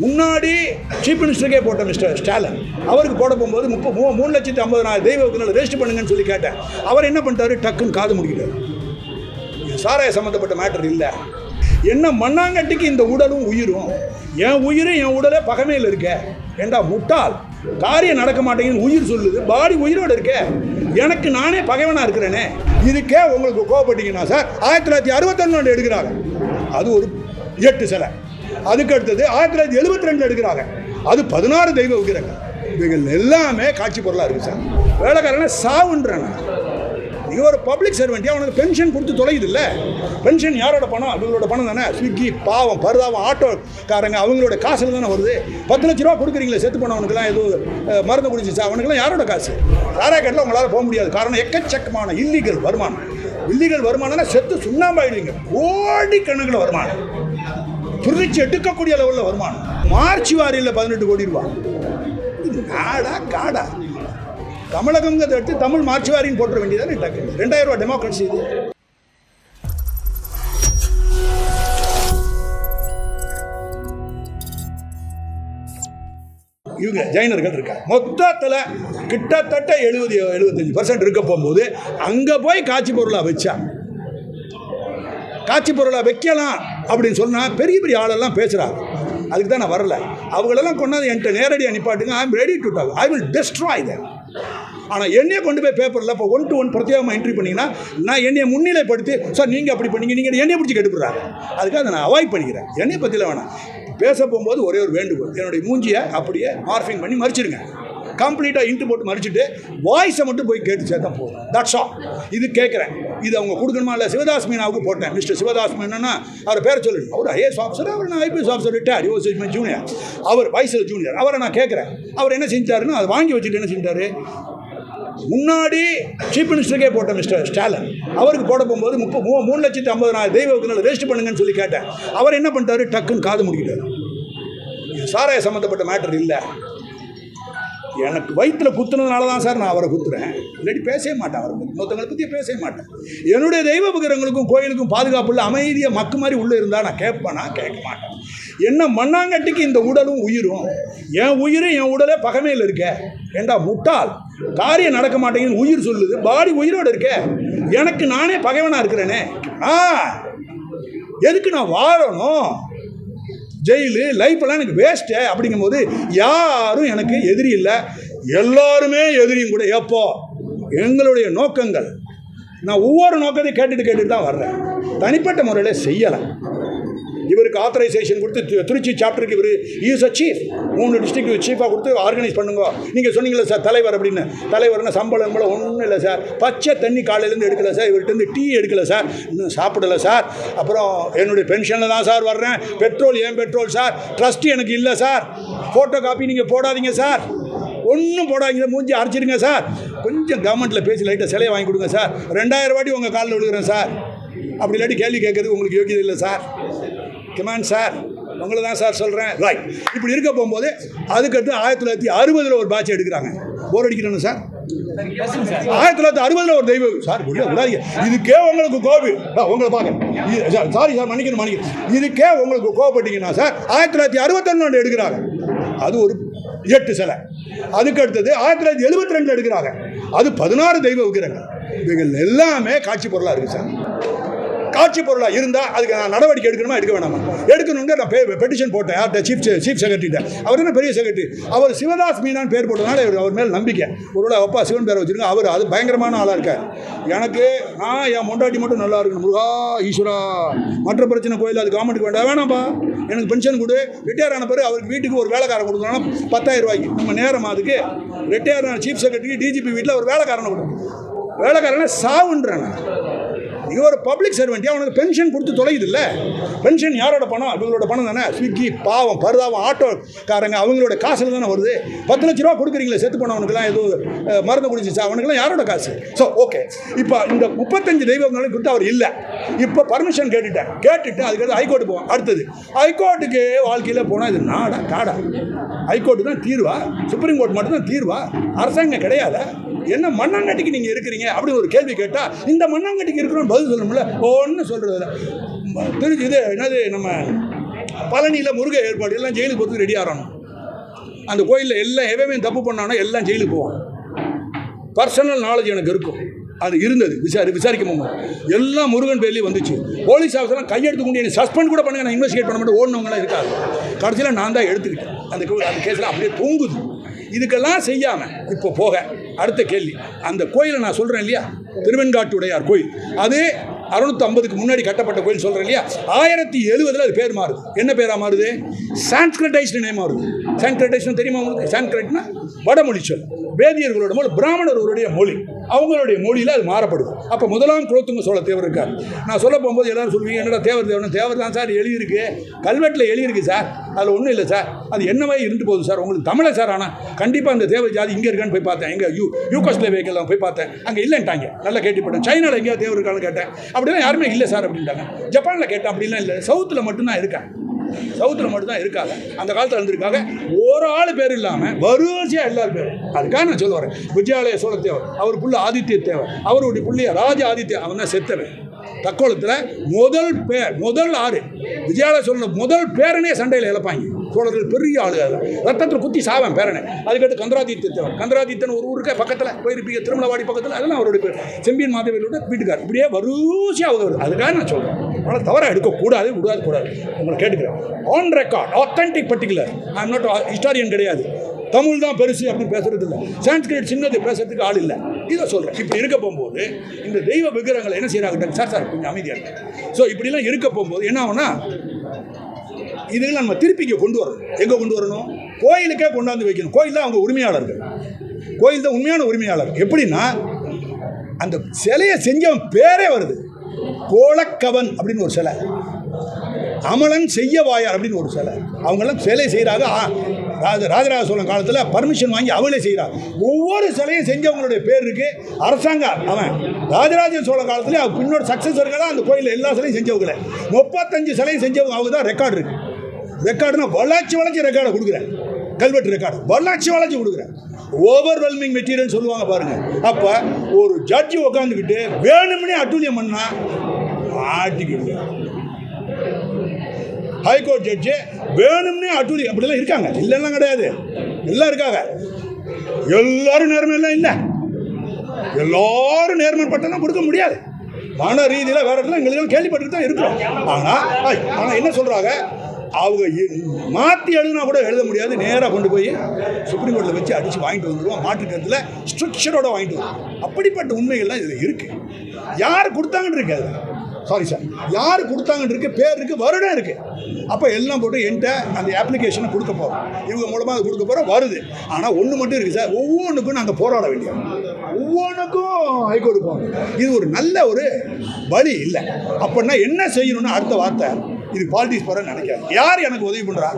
முன்னாடி சீஃப் மினிஸ்டருக்கே போட்ட மிஸ்டர் ஸ்டாலின் அவருக்கு போட போகும்போது முப்பது மூ மூணு லட்சத்தி ஐம்பது தெய்வ விருதுகளை ரெஜிஸ்டர் பண்ணுங்கன்னு சொல்லி கேட்டேன். அவர் என்ன பண்ணிட்டாரு? டக்குன்னு காது முடிக்கிட்டார். இது சாராய சம்மந்தப்பட்ட மேட்டர் இல்லை. என்ன மண்ணாங்கட்டிக்கு இந்த உடலும் உயிரும். என் உயிரும் என் உடலே பகமையில் இருக்க. ஏண்டா முட்டாள்? காரியம் நடக்க மாட்டேங்குது உயிர் சொல்லுது. பாடி உயிரோடு இருக்க. எனக்கு நானே பகைவனாக இருக்கிறேனே. இதுக்கே உங்களுக்கு கோவப்பட்டீங்கன்னா சார் ஆயிரத்தி தொள்ளாயிரத்தி அறுபத்தொன்னு எடுக்கிறாங்க. அது ஒரு எட்டு சிலை. அதுக்கு அடுத்தது ஆயிரத்தி தொள்ளாயிரத்தி எழுபத்தி ரெண்டு எடுக்கிறாங்க. அது பதினாறு தெய்வ விக்கிரங்கள் இவைகள் எல்லாமே காட்சி பொருளாக இருக்குது சார். வேலைக்காரன சாவுன்றான நீ ஒரு பப்ளிக் சர்வெண்ட்டியா அவனுக்கு பென்ஷன் கொடுத்து தொலையுது இல்லை பென்ஷன் யாரோட பணம்? அவங்களோட பணம் தானே? ஸ்விக்கி பாவம் பரிதாபம் ஆட்டோக்காரங்க அவங்களோட காசுல தானே வருது? பத்து லட்ச ரூபா கொடுக்குறீங்களே செத்து போனவனுக்குலாம் எதுவும் மருந்து குடிச்சிச்சா? அவனுக்குலாம் யாரோட காசு? சாராயக்கட்டில் உங்களால் போக முடியாது. காரணம் எக்கச்சக்கமான இல்லீகல் வருமானம். இல்லீகல் வருமானம்னா செத்து சுண்ணாம்பாயிடுவீங்க. கோடி கணக்கில் வருமானம். பிரிச்சு எடுக்கக்கூடிய அளவில் வருமானம். மார்ச் வாரியில் பதினெட்டு கோடி ரூபா இது நாடா காடா. தமிழகங்கிறத எடுத்து தமிழ் மார்ச் வாரின்னு போட்டுற வேண்டியதானே டக்கு ரெண்டாயிரம் ரூபா டெமோக்ரஸி இது. இவங்க ஜெயினர்கள் இருக்காங்க மொத்தத்தில் கிட்டத்தட்ட எழுபது எழுபத்தஞ்சு பர்சன்ட் இருக்க போகும்போது அங்கே போய் காட்சி பொருளாக வச்சா. காட்சி பொருளாக வைக்கலாம் அப்படின்னு சொன்னால் பெரிய பெரிய ஆளெல்லாம் பேசுகிறாங்க அதுக்கு தான் நான் வரல. அவங்களெல்லாம் கொண்டாந்து என்கிட்ட நேரடியாக நிப்பாட்டுங்க. I am ready to talk I will destroy them. ஆனால் என்னையே கொண்டு போய் பேப்பரில் இப்போ ஒன் டு ஒன் பிரத்யேகமாக என்ட்ரி பண்ணிங்கன்னா நான் என்னையை முன்னிலைப்படுத்தி சார் நீங்கள் அப்படி பண்ணீங்க. நீங்கள் என்னையை பிடிச்சி கெட்டுப்படுறாங்க அதுக்காக நான் அவாய்ட் பண்ணிக்கிறேன். என்னையை பற்றியில் வேணாம். பேச போகும்போது ஒரே ஒரு வேண்டுகோள். என்னுடைய மூஞ்சியை அப்படியே மார்ஃபிங் பண்ணி மறிச்சிடுங்க கம்ப்ளீட்டாக இன்ட்டு போட்டு மறிச்சுட்டு வாய்ஸை மட்டும் போய் கேட்டு சேர்த்தா போதும். தட்ஸ் ஆல் இது கேட்குறேன். இது அவங்க கொடுக்கணுமா இல்லை சிவதாஸ் மீனாவுக்கு போட்டேன். மிஸ்டர் சிவதாஸ் மீனா அவர் பேரை சொல்லணும் அவர் ஐஏஎஸ் ஆஃபீஸர் அவர் நான் ஐபிஎஸ் ஆஃபீஸர் ரிட்டையர் யோஸ் ஜூனியர் அவர் வயசில் ஜூனியர் அவரை நான் கேட்குறேன். அவர் என்ன செஞ்சாருன்னு அதை வாங்கி வச்சுட்டு என்ன செஞ்சாரு முன்னாடி சீஃப் மினிஸ்டருக்கே போட்டேன் மிஸ்டர் ஸ்டாலின். அவருக்கு போட போகும்போது முப்பது மூ மூணு லட்சத்தி ஐம்பது தெய்வ விருதுகளை ரெஜிஸ்டர் பண்ணுங்கன்னு சொல்லி கேட்டேன். அவர் என்ன பண்ணிட்டாரு? டக்குன்னு காது முடிக்கிட்டாரு. இது சாராய சம்மந்தப்பட்ட மேட்டர் இல்லை. எனக்கு வயிற்றில் குத்துனதுனால தான் சார் நான் அவரை குத்துறேன். இல்லாட்டி பேசவே மாட்டேன் அவரை பற்றி பற்றி பேசவே மாட்டேன். என்னுடைய தெய்வ விக்கிரங்களுக்கும் கோயிலுக்கும் பாதுகாப்பு இல்லை அமைதியாக மக்கு மாதிரி உள்ளே இருந்தால் நான் கேட்பேனா கேட்க மாட்டேன். என்ன மண்ணாங்கட்டிக்கு இந்த உடலும் உயிரும். என் உயிரும் என் உடலே பகமையில் இருக்க. ஏண்டா முட்டாள்? காரியம் நடக்க மாட்டேங்குது உயிர் சொல்லுது. பாடி உயிரோடு இருக்க. எனக்கு நானே பகைவனாக இருக்கிறேனே. ஆ எதுக்கு நான் வாழணும்? ஜெயிலு லைஃப்பெல்லாம் எனக்கு வேஸ்ட்டு அப்படிங்கும்போது யாரும் எனக்கு எதிரி இல்லை. எல்லாருமே எதிரியும் கூட. எப்போ? எங்களுடைய நோக்கங்கள். நான் ஒவ்வொரு நோக்கத்தையும் கேட்டுட்டு கேட்டுட்டு தான் வர்றேன். தனிப்பட்ட முறையில் செய்யலை. இவருக்கு ஆத்தரைசேஷன் கொடுத்து திருச்சி சாப்டருக்கு இவர் ஈஸ் அ சீஃப் மூணு டிஸ்ட்ரிக்ட் சீஃபாக கொடுத்து ஆர்கனைஸ் பண்ணுங்க. நீங்கள் சொன்னீங்களா சார் தலைவர் அப்படின்னு. தலைவர்னா சம்பளம் சம்பளம் ஒன்றும் இல்லை சார் பச்சை தண்ணி காலையிலேருந்து எடுக்கல சார் இவர்கிட்ட டீ எடுக்கல சார் இன்னும் சாப்பிடல சார் அப்புறம் என்னுடைய பென்ஷனில் தான் சார் வர்றேன். பெட்ரோல் ஏன் பெட்ரோல் சார் ட்ரஸ்ட் எனக்கு இல்லை சார் ஃபோட்டோ காப்பி நீங்கள் போடாதீங்க சார் ஒன்றும் போடாதீங்க. மூஞ்சி அரைச்சிடுங்க சார் கொஞ்சம் கவர்மெண்ட்டில் பேசி லைட்டாக சிலையை வாங்கி கொடுங்க சார் ரெண்டாயிரம் வாட்டி உங்கள் காலில் விழுகிறேன் சார் அப்படி இல்லாட்டி கேள்வி கேட்கறது உங்களுக்கு யோகியது இல்லை சார் கமான் சார் உங்களை தான் சார் சொல்கிறேன் ரைட் இப்படி இருக்க போகும்போது அதுக்கடுத்து ஆயிரத்தி தொள்ளாயிரத்தி அறுபதில் ஒரு பேட்ச் எடுக்கிறாங்க. போர் அடிக்கிறேன்னு சார் ஆயிரத்தி தொள்ளாயிரத்தி அறுபதில் ஒரு தெய்வம். சார் விடாதீங்க. இதுக்கே உங்களுக்கு கோபி. உங்களை பார்க்க சாரி சார் மன்னிக்கணும் மன்னிக்கணும். இதுக்கே உங்களுக்கு கோபப்பட்டீங்கன்னா சார் ஆயிரத்தி தொள்ளாயிரத்தி அறுபத்தொன்னு எடுக்கிறாங்க. அது ஒரு எட்டு சிலை. அதுக்கு அடுத்தது ஆயிரத்தி தொள்ளாயிரத்தி எழுபத்தி ரெண்டு எடுக்கிறாங்க. அது பதினாறு தெய்வ விக்கிரங்கள் இவைகள் எல்லாமே காட்சி பொருளாக இருக்குது சார் காட்சி பொருளாக இருந்தால் அதுக்கு நான் நடவடிக்கை எடுக்கணுமா? எடுக்க வேணாமா? எடுக்கணுங்க நான் பெட்டிஷன் போட்டேன். யார்கிட்ட? சீஃப் சீஃப் செக்ரட்டரிட்ட அவர் என்ன பெரிய செக்ரட்டரி அவர் சிவதாஸ் மீனான் பேர் போட்டதுனால இவர் அவர் மேல் நம்பிக்கை. ஒருவேளை அப்பா சிவன் பேரை வச்சுருங்க அவர் அது பயங்கரமான ஆளாக இருக்கார். எனக்கு நான் என் மொண்டாட்டி மட்டும் நல்லா இருக்கணும். முருகா ஈஸ்வரா. மற்ற பிரச்சனை கோயில் அது கவர்மெண்ட்டுக்கு வேண்டாம். வேணாம்ப்பா எனக்கு பென்ஷன் கொடு. ரிட்டையர் ஆன பிறகு அவருக்கு வீட்டுக்கு ஒரு வேலைக்காரன் கொடுக்கணும் பத்தாயிரம் ரூபாய்க்கு. நம்ம நேரம் அதுக்கு. ரிட்டையர் ஆன சீஃப் செக்ரட்டரி டிஜிபி வீட்டில் ஒரு வேலைக்காரனை கொடுக்கணும் வேலைக்காரனை சாவுன்றேன் நீ ஒரு பப்ளிக் சர்வெண்ட்டியா அவனுக்கு பென்ஷன் கொடுத்து தொலையுது இல்லை பென்ஷன் யாரோட பணம்? இவங்களோட பணம் தானே? ஸ்விக்கி பாவம் பரிதாபம் ஆட்டோக்காரங்க அவங்களோட காசில் தானே வருது? பத்து லட்ச ரூபா கொடுக்குறீங்களே செத்து போனவனுக்குலாம் ஏதோ மருந்து குடிச்சிச்சா அவனுக்குலாம் யாரோட காசு? ஸோ ஓகே இப்போ இந்த முப்பத்தஞ்சு தெய்வங்களும் கொடுத்து அவர் இல்லை. இப்போ பர்மிஷன் கேட்டுட்டேன். கேட்டுட்டு அதுக்கடுத்து ஹைகோர்ட்டு போவோம். அடுத்தது ஹைகோர்ட்டுக்கு வாழ்க்கையில் போனால் இது நாடா காடா ஹைகோர்ட்டு தான் தீர்வா? சுப்ரீம் கோர்ட் மட்டும் தான் தீர்வா? அரசாங்கம் கிடையாது? என்ன மண்ணாங்கட்டிக்கு நீங்கள் இருக்கிறீங்க? அப்படின்னு ஒரு கேள்வி கேட்டால் இந்த மண்ணாங்கட்டிக்கு இருக்கிறோம் பதில் சொல்லணும்ல? ஒன்றும் சொல்கிறது இல்லை. திருச்சி இது என்னது நம்ம பழனியில் முருக ஏற்பாடு எல்லாம் ஜெயிலுக்கு போகிறதுக்கு ரெடி ஆகணும். அந்த கோயிலில் எல்லாம் எவையுமே தப்பு பண்ணானோ எல்லாம் ஜெயிலுக்கு போவான். பர்சனல் நாலேஜ் எனக்கு இருக்கும். அது இருந்தது விசாரி விசாரிக்கும் போது எல்லாம் முருகன் பேர்லேயும் வந்துச்சு. போலீஸ் ஆஃபீஸர்லாம் கையெடுத்து கொண்டு என்னை சஸ்பெண்ட் கூட பண்ணுங்க. நான் இன்வெஸ்டிகேட் பண்ண மாட்டேன். ஓடினவங்களாம் இருக்காது கடைசியில் நான் தான் எடுத்துக்கிட்டேன் அந்த அந்த கேஸில் அப்படியே தூங்குது. இதுக்கெல்லாம் செய்யாமல் இப்போ போக. அடுத்த கேள்வி. அந்த கோயிலை நான் சொல்கிறேன் இல்லையா? திருவெண்காட்டுடையார் கோயில். அது அறுநூத்தி ஐம்பதுக்கு முன்னாடி கட்டப்பட்ட கோயில் சொல்கிறேன் இல்லையா? ஆயிரத்தி எழுபதில் அது பேர் மாறுது. என்ன பேராக மாறுது? சான்ஸ்கிரடைஸ்டு நேம் மாறுது சான்ஸ்கிரடைஸ்னு தெரியுமா உங்களுக்கு? சான்ஸ்கிரட்னா வடமொழி சொல். வேதியர்களோட மொழி பிராமணர்களுடைய மொழி. அவங்களுடைய மொழியில் அது மாறப்படும் அப்போ முதலாம் குலோத்துங்க சோழ தேவர் இருக்கார். நான் சொல்ல போகும்போது எல்லாரும் சொல்லுவீங்க என்னடா தேவர் தேவன் தேவர் தான் சார் எழுதியிருக்கு. கல்வெட்டில் எழுதியிருக்கு சார். அதில் ஒன்றும் இல்லை சார். அது என்னவே இருந்து போகுது சார். உங்களுக்கு தமிழை சார். ஆனால் கண்டிப்பாக அந்த தேவர் ஜாதி இங்கே இருக்கான்னு போய் பார்த்தேன். எங்கே யூ யூகோஸ்லேவேக்கெல்லாம் போய் பார்த்தேன். அங்கே இல்லைன்ட்டாங்க. நல்லா கேட்டுப்பட்டேன் சைனாவில் எங்கேயா தேவர் இருக்கான்னு கேட்டேன். அப்படிலாம் யாருமே இல்லை சார் அப்படின்ட்டாங்க. ஜப்பானில் கேட்டேன். அப்படிலாம் இல்லை. சவுத்தில் மட்டும்தான் இருக்கேன். சவுத்தில் மட்டும்தான் இருக்காங்க. அந்த காலத்தில் இருந்திருக்காங்க. ஒரு ஆள் பேர் இல்லாமல் வரிசையாக எல்லாரும் பேர் அதுக்காக நான் சொல்ல வரேன். விஜயாலய சோழ தேவர் அவர் புள்ள ஆதித்ய தேவர் அவருடைய புள்ளிய ராஜ ஆதித்ய அவன் தான் செத்தவன். தக்கோலத்தில் முதல் பேர் முதல் ஆறு. விஜயாலய சோழன் முதல் பேரனே சண்டையில் இழப்பாங்க. சோழர்கள் பெரிய ஆளு ரத்தத்தில் குத்தி சாவன் பேரனை. அதுக்கடுத்து கந்தராதித்தன் கந்தராதித்தன் ஒரு ஊருக்கு பக்கத்தில் போயிருப்பீங்க திருமலவாடி பக்கத்தில் அதெல்லாம் அவருடைய பேர். செம்பியன் மாதவியோட வீட்டுக்கார். இப்படியே வரிசையாக வருது. அதுக்காக நான் சொல்கிறேன் ஆனால் தவறாக எடுக்கக்கூடாது விடாது கூடாது உங்களை கேட்டுக்கிறேன். On record authentic particular I not historian கிடையாது. தமிழ் தான் பெருசு அப்படின்னு பேசுறது இல்லை. சான்ஸ்கிரிட் சின்னது பேசுறதுக்கு ஆள் இல்லை. இதை சொல்கிறேன் இப்படி இருக்க போகும்போது இந்த தெய்வ விக்கிரகங்களை என்ன செய்யறாங்க சார் சார் கொஞ்சம் அமைதியாக இருக்கு ஸோ இப்படிலாம் இருக்க போகும்போது என்ன ஆகுனா இதுகளை நம்ம திருப்பி இங்கே கொண்டு வரணும். எங்கே கொண்டு வரணும்? கோயிலுக்கே கொண்டாந்து வைக்கணும். கோயில் தான் அவங்க உரிமையாளர்கள். கோயில் தான் உண்மையான உரிமையாளர். எப்படின்னா அந்த சிலையை செஞ்சவன் பேரே வருது. கோலக்கவன் அப்படின்னு ஒரு சிலை. அமலன் செய்ய வாயார் அப்படின்னு ஒரு சிலை. அவங்கெல்லாம் சிலை செய்கிறாங்க ராஜ ராஜராஜ சோழன் காலத்தில் பர்மிஷன் வாங்கி அவளே செய்கிறாங்க ஒவ்வொரு சிலையும் செஞ்சவங்களுடைய பேர் இருக்கு. அரசாங்கம் அவன் ராஜராஜ சோழ காலத்தில் அவன் பின்னோட சக்ஸஸர்களாக அந்த கோயிலில் எல்லா சிலையும் செஞ்சவங்களே. முப்பத்தஞ்சு சிலையும் செஞ்சவங்க அவங்க தான் ரெக்கார்டு இருக்குது ரெக்கார்டுனா வளர்ச்சி வளர்ச்சி ரெக்கார்டை கொடுக்குறேன் கல்வெட்டு ரெக்கார்டு. வளர்ச்சி வளர்ச்சி கொடுக்குறேன் ஓவர்வெல்மிங் மெட்டீரியல் சொல்லுவாங்க பாருங்க. அப்போ ஒரு ஜட்ஜி உட்காந்துக்கிட்டு வேணும்னே அட்டூழியம் பண்ணா மாட்டிக்கிட்டு ஹைகோர்ட் ஜட்ஜு வேணும்னே அட்டூழி அப்படிலாம் இருக்காங்க. இல்லைலாம் கிடையாது. எல்லாம் இருக்காங்க. எல்லாரும் நேர்மையெல்லாம் இல்லை. எல்லாரும் நேர்மை பட்டெல்லாம் கொடுக்க முடியாது. மன ரீதியில் வேற இடத்துல எங்களுக்கு கேள்விப்பட்டு தான் இருக்கிறோம் ஆனால் ஆனால் என்ன சொல்கிறாங்க அவங்க மாற்றி எழுதுனா கூட எழுத முடியாது. நேராக கொண்டு போய் சுப்ரீம் கோர்ட்டில் வச்சு அடித்து வாங்கிட்டு வந்துடுவோம் மாற்றுக்கிறதுல ஸ்ட்ரக்சரோட வாங்கிட்டு வருவோம். அப்படிப்பட்ட உண்மைகள்லாம் இதில் இருக்குது யார் கொடுத்தாங்கன்னு இருக்காது. சாரி சார் யார் கொடுத்தாங்கன்னு இருக்கு? பேர் இருக்குது வருடம் இருக்குது அப்போ எல்லாம் போட்டு என்கிட்ட அந்த அப்ளிகேஷனை கொடுக்க போகிறோம் இவங்க மூலமாக அது கொடுக்க போகிறோம் வருது. ஆனால் ஒன்று மட்டும் இருக்குது சார் ஒவ்வொன்றுக்கும் நாங்கள் போராட வேண்டியது. ஒவ்வொன்றுக்கும் ஹைகோர்ட்டு போகணும். இது ஒரு நல்ல ஒரு வழி இல்லை. அப்படின்னா என்ன செய்யணும்னு அடுத்த வார்த்தை. இது பாலிட்டிக்ஸ் போகிறேன்னு நினைக்காது. யார் எனக்கு உதவி பண்ணுறா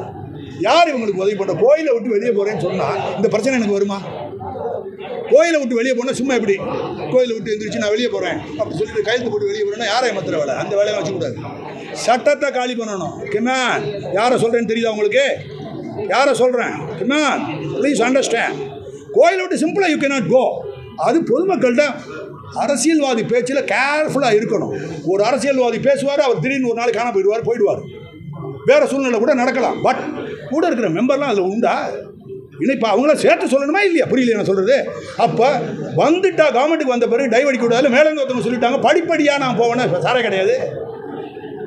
யார் இவங்களுக்கு உதவி பண்ணுற கோயிலை விட்டு வெளியே போகிறேன்னு சொன்னால் இந்த பிரச்சனை எனக்கு வருமா? கோயிலை விட்டு வெளியே போனால் சும்மா எப்படி? கோயிலை விட்டு எந்திரிச்சு நான் வெளியே போகிறேன் அப்படி சொல்லிட்டு கையெழுத்து போட்டு வெளியே போகிறேன்னா யாரை ஏமாத்துற வேலை? அந்த வேலையை வச்சுக்கூடாது. சட்டத்தை காலி பண்ணணும். கிமா யாரை சொல்கிறேன்னு தெரியுதா உங்களுக்கு? யாரை சொல்கிறேன் கிமா ப்ளீஸ் அண்டர்ஸ்டாண்ட் கோயிலை விட்டு சிம்பிளாக யூ கே நாட் கோ அது பொதுமக்கள்கிட்ட அரசியல்வாதி பேச்சில் கேர்ஃபுல்லாக இருக்கணும். ஒரு அரசியல்வாதி பேசுவார் அவர் திடீர்னு ஒரு நாள் காண போயிடுவார் போயிடுவார். வேறு சூழ்நிலை கூட நடக்கலாம். பட் கூட இருக்கிற மெம்பர்லாம் அதில் உண்டா? இப்போ அவங்கள சேர்த்து சொல்லணுமா இல்லையா? புரியல நான் சொல்கிறது அப்போ வந்துட்டா கவர்மெண்ட்டுக்கு வந்த பிறகு டைவ் கூடாது மேலே ஒருத்தவங்க சொல்லிட்டாங்க படிப்படியாக நான் போவேன்னா சாரே கிடையாது.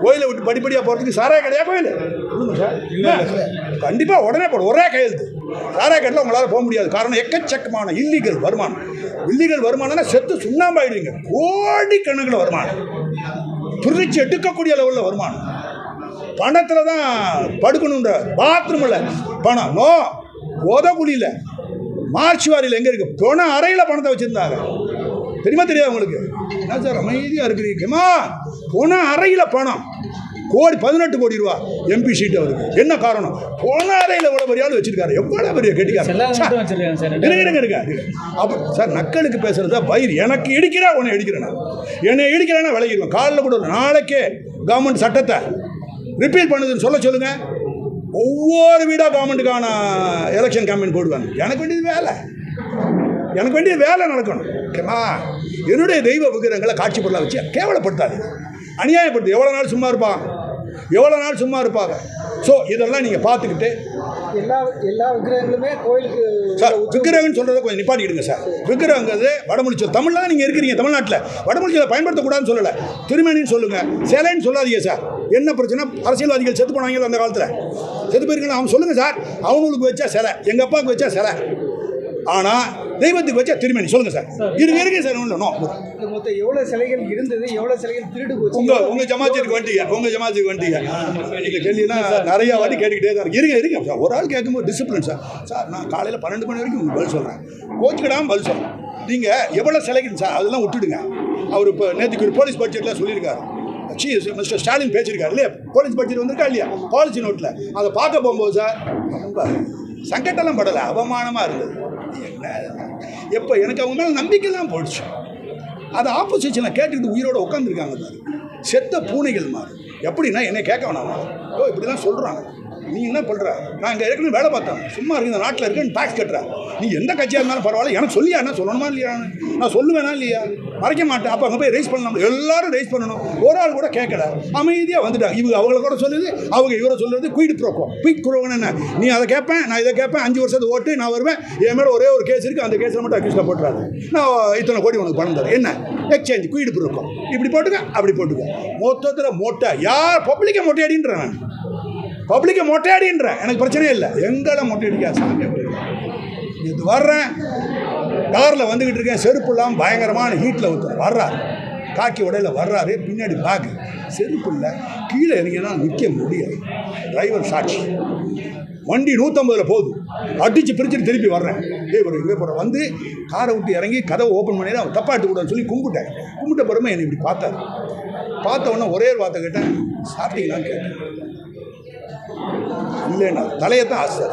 கோயிலை விட்டு படிப்படியாக போகிறதுக்கு சாரே கிடையாது கோயில். சார். கண்டிப்பாக உடனே போடும் ஒரே கையெழுத்து. சாரே உங்களால் போக முடியாது. காரணம் எக்கச்சக்கமான இல்லீகல் வருமானம். இல்லீகல் வருமானம்னா செத்து சுண்ணாம்பாயிடுவீங்க. கோடிக்கணக்கில் வருமானம். துரிச்சு எடுக்கக்கூடிய லெவலில் வருமானம். பணத்தில் தான் படுக்கணுன்ற பாத்ரூமில் பணம். நோ. உதகுழியில் மார்ச்சுவாரியில் எங்கே இருக்குது பணம் அறையில் பணத்தை வச்சுருந்தாங்க. தெரியுமா தெரியாது உங்களுக்கு? என்ன சார் அமைதியாக இருக்கிறீங்கம்மா பணம் அறையில் பணம். கோடி பதினெட்டு கோடி ரூபா எம்பி சீட் அவருக்கு. என்ன காரணம்? பொண அறையில் எவ்வளோ பெரிய ஆள் வச்சிருக்காரு. எவ்வளோ பெரிய கெட்டிக்காரு இருங்க இருங்க அப்போ சார் நக்கலுக்கு பேசுறது வயிறு. எனக்கு இடிக்கிறா உன்னை இடிக்கிறேன்? நான் என்னை இடிக்கிறேன்னா விலகிடுவேன். காலில் கூட. நாளைக்கே கவர்மெண்ட் சட்டத்தை ரிப்பீல் பண்ணுதுன்னு சொல்ல சொல்லுங்க. ஒவ்வொரு வீடாக கவர்மெண்ட்டுக்கான எலெக்ஷன் கேம்பெயின் போடுவாங்க. எனக்கு வேண்டியது வேலை. எனக்கு வேண்டிய வேலை நடக்கணும். ஓகேவா என்னுடைய தெய்வ விக்கிரகங்களை காட்சி பொருளாக வச்சு கேவலப்படுத்தாது அநியாயப்படுத்து. எவ்வளோ நாள் சும்மா இருப்பான்? எவ்வளோ நாள் சும்மா இருப்பாங்க? ஸோ இதெல்லாம் நீங்கள் பார்த்துக்கிட்டு எல்லா எல்லா விக்கிரகங்களுமே கோயிலுக்கு சார் விக்கிரகம்னு சொல்கிறத கொஞ்சம் நிப்பாட்டிக்கிடுங்க சார். விக்கிரகங்கிறது வடமொழிச்சொல். தமிழில் தான் நீங்கள் இருக்கிறீங்க தமிழ்நாட்டில். வடமொழிச்சொல்லை பயன்படுத்தக்கூடாதுன்னு சொல்லலை. திருமணின்னு சொல்லுங்கள் சிலைன்னு சொல்லாதீங்க சார். என்ன பிரச்சனை? அரசியல்வாதிகள் செத்து போனாங்க அந்த காலத்தில். செத்து போயிருக்கணும் அவன் சொல்லுங்கள் சார். அவனுக்கு வச்சா சிலை எங்கள் அப்பாவுக்கு வச்சா சிலை. ஆனால் தெய்வத்துக்கு வச்சா திருமணி. சொல்லுங்கள் சார். இருக்கு இருக்கு சார் ஒன்றும் மொத்தம் எவ்வளோ சிலைகள் இருந்தது எவ்வளோ சிலைகள் திருடு போச்சு உங்க உங்க ஜமாத்துக்கு வந்துட்டீங்க. உங்க ஜமாத்துக்கு வந்துட்டீங்க. இந்த கேள்வியெல்லாம் நிறைய வாட்டி கேட்டுக்கிட்டே தான் இருக்கு இருங்க இருங்க. சார் ஒரு ஆள் கேட்கும்போது டிசிப்ளின் சார். சார் நான் காலையில் பன்னெண்டு மணி வரைக்கும் உங்களுக்கு பதில் சொல்கிறேன் கோச்சுக்கிடாமல் பதில் சொல்கிறேன் நீங்கள் எவ்வளோ சிலைக்கு சார் அதெல்லாம் விட்டுடுங்க. அவர் இப்போ நேற்றுக்கு ஒரு போலீஸ் பட்ஜெட்டில் சொல்லியிருக்காரு. சி மிஸ்டர் ஸ்டாலின் பேசியிருக்காரு இல்லையா? போலீஸ் பட்ஜெட் வந்திருக்கா இல்லையா? பாலிசி நோட்டில் அதை பார்க்க போகும்போது சார் ரொம்ப சங்கட்டெல்லாம் படலை அவமானமாக இருந்தது. என்ன? எப்போ எனக்கு அவங்க மேலே நம்பிக்கை தான் போயிடுச்சு. அதை ஆப்போசிஷனில் கேட்டுக்கிட்டு உயிரோட உட்காந்துருக்காங்க சார் செத்த பூனைகள் மாதிரி. எப்படின்னா என்னை கேட்க வேணாமா? ஓ இப்படி தான் சொல்கிறாங்க நீ என்ன பண்ணுற நான் இங்கே ஏற்கனவே வேலை பார்த்தேன். சும்மா இருக்கு இந்த நாட்டில் இருக்குன்னு டாக்ஸ் கட்டுறேன். நீ எந்த கட்சியாக இருந்தாலும் பரவாயில்ல. எனக்கு சொல்லியா என்ன? சொல்லணுமா இல்லையா நான் சொல்லுவேனா இல்லையா? மறைக்க மாட்டேன். அப்போ அங்கே போய் ரைஸ் பண்ணலாம் எல்லாரும் ரைஸ் பண்ணணும். ஒரு ஆள் கூட கேட்கல. அமைதியாக வந்துட்டாங்க. இவங்க அவங்கள கூட சொல்லுது அவங்க இவரை சொல்கிறது குயிட் ப்ரோக்கோ குயிட் ப்ரோக்கோன்னு என்ன நீ அதை கேட்பேன் நான் இதை கேட்பேன் அஞ்சு வருஷத்துக்கு ஓட்டு நான் வருவேன். என் மேலே ஒரே ஒரு கேஸ் இருக்குது அந்த கேஸில் மட்டும் அக்யூஸில் போட்டுறாரு நான் இத்தனை கோடி உனக்கு பணம் தரேன். என்ன? எக்ஸ்சேஞ்ச் குயிட் ப்ரோக்கோ இப்படி போட்டுக்க அப்படி போட்டுக்க. மொத்தத்தில் மொட்டை. யார்? பப்ளிக்கை மொட்டையாடின்றேன் நான் பப்ளிக்கை மொட்டையாடின்றேன். எனக்கு பிரச்சனையே இல்லை. எங்களை மொட்டையடிக்கா சாமி இது வர்றேன். காரில் வந்துக்கிட்டு இருக்கேன் செருப்பு இல்லாமல் பயங்கரமான ஹீட்டில் ஒருத்தர் வர்றாரு. காக்கி உடையில் வர்றாரு. பின்னாடி பேக்கு செருப்பு இல்லை. கீழே இறங்கினா நிற்க முடியாது. டிரைவர் சாட்சி. வண்டி நூற்றம்பதில் போகுது. அடித்து பிரிச்சுட்டு திருப்பி வர்றேன். ஏய் ஒரு போகிற வந்து காரை விட்டு இறங்கி கதவை ஓப்பன் பண்ணி அவன் தப்பா கூடாதுன்னு சொல்லி கும்பிட்டேன். கும்பிட்ட பிறமை என்னை இப்படி பார்த்தாரு. பார்த்த உடனே ஒரே ஒரு வார்த்தை கேட்டேன். சாப்பிட்டீங்களான்னு கேட்டேன். இல்லைண்ணா தலையை தான் ஆசை.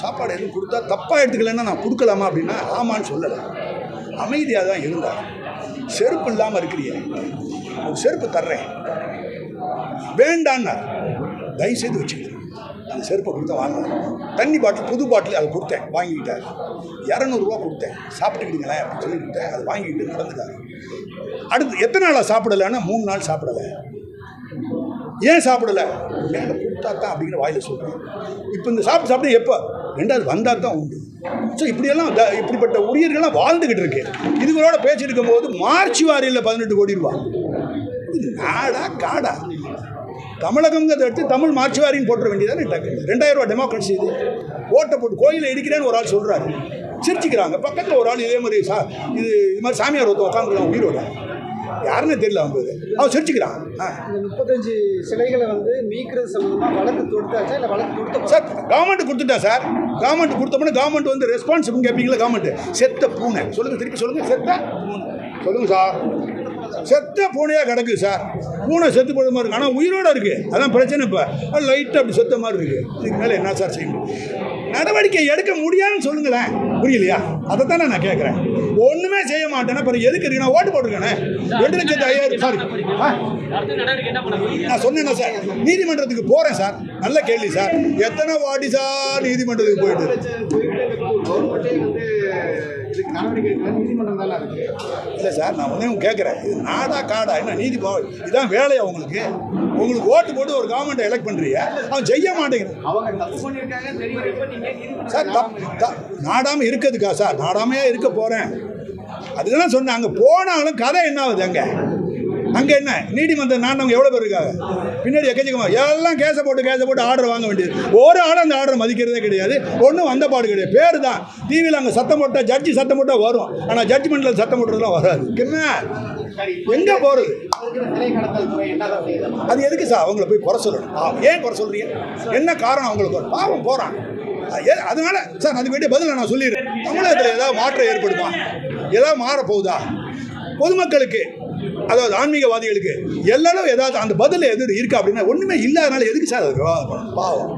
சாப்பாடு எதுவும் கொடுத்தா தப்பாக எடுத்துக்கலன்னா நான் கொடுக்கலாமா அப்படின்னா ஆமான்னு சொல்லலை. அமைதியாக தான் இருந்தார் செருப்பு இல்லாமல் இருக்கிறியே. ஒரு செருப்பு தர்றேன். வேண்டான்னார். தயவுசெய்து வச்சுக்கிறேன் அந்த செருப்பை கொடுத்தா வாங்கினேன். தண்ணி பாட்டில் புது பாட்டில் அதை கொடுத்தேன் வாங்கிக்கிட்டார். இரநூறுவா கொடுத்தேன். சாப்பிட்டுக்கிடுங்களேன் அப்படின்னு சொல்லி கொடுத்தேன் அதை வாங்கிக்கிட்டு நடந்துட்டார். அடுத்து எத்தனை நாளாக சாப்பிடலைன்னா மூணு நாள் சாப்பிடலை. ஏன் சாப்பிடலை? மேலே கொடுத்தா தான் அப்படிங்கிற வாயில் சொல்கிறேன் இப்போ இந்த சாப்பிட்டு சாப்பிட்டு எப்போ? ரெண்டாவது வந்தால் தான் உண்டு. ஸோ இப்படியெல்லாம் த- இப்படிப்பட்ட உரியர்கள்லாம் வாழ்ந்துக்கிட்டு இருக்கு. இதுகளோட பேசிட்டு இருக்கும்போது மார்ச் வாரியில் பதினெட்டு கோடி ரூபா. நாடா காடா. தமிழகங்கிறத எடுத்து தமிழ் மார்ச்சுவாரின்னு போட்டுற வேண்டியதானே டக்கு. ரெண்டாயிரம் ரூபா டெமோக்ரஸி இது. ஓட்டை போட்டு கோயிலில் இடிக்கிறேன்னு ஒரு ஆள் சொல்கிறாரு சிரிச்சுக்கிறாங்க. பக்கத்தில் ஒரு ஆள் இதே மாதிரி சா இது இது மாதிரி சாமியார் ஒருத்தர் உட்காந்துருக்காங்க உயிரோட. யாருன்னு தெரியல அவங்க அவன் சிரிச்சுக்கிறான். முப்பத்தஞ்சு சிலைகளை வந்து மீட்கிறது சம்மந்தமாக வழக்கு தொடுத்தாச்சா இல்லை வழக்கு தொடுத்த சார் கவர்மெண்ட் கொடுத்துட்டா சார். கவர்மெண்ட் கொடுத்தோம்னா கவர்மெண்ட் வந்து ரெஸ்பான்சிபிள் கேட்பீங்களா கவர்மெண்ட் செத்த பூனை. சொல்லுங்க திருப்பி சொல்லுங்க. செத்த பூனை. சொல்லுங்க சார். செத்த பூனையாக கிடக்குது சார். பூனை செத்து போடுற மாதிரி இருக்கு. ஆனால் உயிரோட இருக்கு. அதான் பிரச்சனை இப்போ. லைட்டாக அப்படி செத்த மாதிரி இருக்கு. இதுக்கு மேலே என்ன சார் செய்யணும்? நடவடிக்கை எடுக்க முடியாதுன்னு சொல்லுங்களேன். புரியலையா? அதை தானே நான் கேட்குறேன் ஒன்றுமே செய்ய மாட்டேன்னா பிறகு எதுக்கு இருக்கு? நான் ஓட்டு போட்டிருக்கேனே. ரெண்டு லட்சத்து ஐயாயிரம் சாரி நான் சொன்னேன்னா சார்? நீதிமன்றத்துக்கு போகிறேன் சார். நல்ல கேள்வி சார். எத்தனை வாட்டி சார் நீதிமன்றத்துக்கு போயிட்டு? இல்லை சார் நான் ஒன்றே கேட்குறேன் இது நாடா காடா என்ன நீதி பா- இதான் வேலையா உங்களுக்கு? உங்களுக்கு ஓட்டு போட்டு ஒரு கவர்மெண்ட்டை எலெக்ட் பண்ணுறீங்க அவன் செய்ய மாட்டேங்கிறான். அவங்க சார் நாடாமல் இருக்கிறதுக்கா சார்? நாடாமையாக இருக்க போகிறேன் அதுதான் சொன்னேன் அங்கே போனாலும் கதை என்ன ஆகுது அங்கே? அங்கே என்ன? நீதிமன்றம் நாண்டவங்க எவ்வளோ பேர் இருக்காங்க? பின்னாடி எக்கச்சக்கமா எல்லாம் கேஸை போட்டு கேஸை போட்டு ஆர்டர் வாங்க வேண்டியது. ஒரு ஆளும் அந்த ஆர்டர் மதிக்கிறதே கிடையாது. ஒன்றும் வந்த பாடு கிடையாது. பேர் தான் டிவியில் அங்கே சத்தம் போட்டால் ஜட்ஜி சத்தம் போட்டால் வரும். ஆனால் ஜட்ஜ்மெண்ட்டில் சத்தம் போட்டுறதுலாம் வராது. என்ன? எங்கே போகிறது அது எதுக்கு சார்? அவங்களை போய் குறை சொல்லணும். ஆ, ஏன் குறை சொல்றீங்க? என்ன காரணம் அவங்களுக்கு? ஒரு பாவம் போகிறான் அதனால சார் அதுக்கு வேண்டிய பதிலை நான் சொல்லிடுறேன். தமிழகத்தில் ஏதாவது மாற்றம் ஏற்படுமா? ஏதாவது மாற போகுதா பொதுமக்களுக்கு அதாவது ஆன்மீகவாதிகளுக்கு எல்லாரும் ஏதாவது அந்த பதில் எது இருக்கா அப்படின்னா ஒன்றுமே இல்லாதனால எதுக்கு சார் அது பாவம்.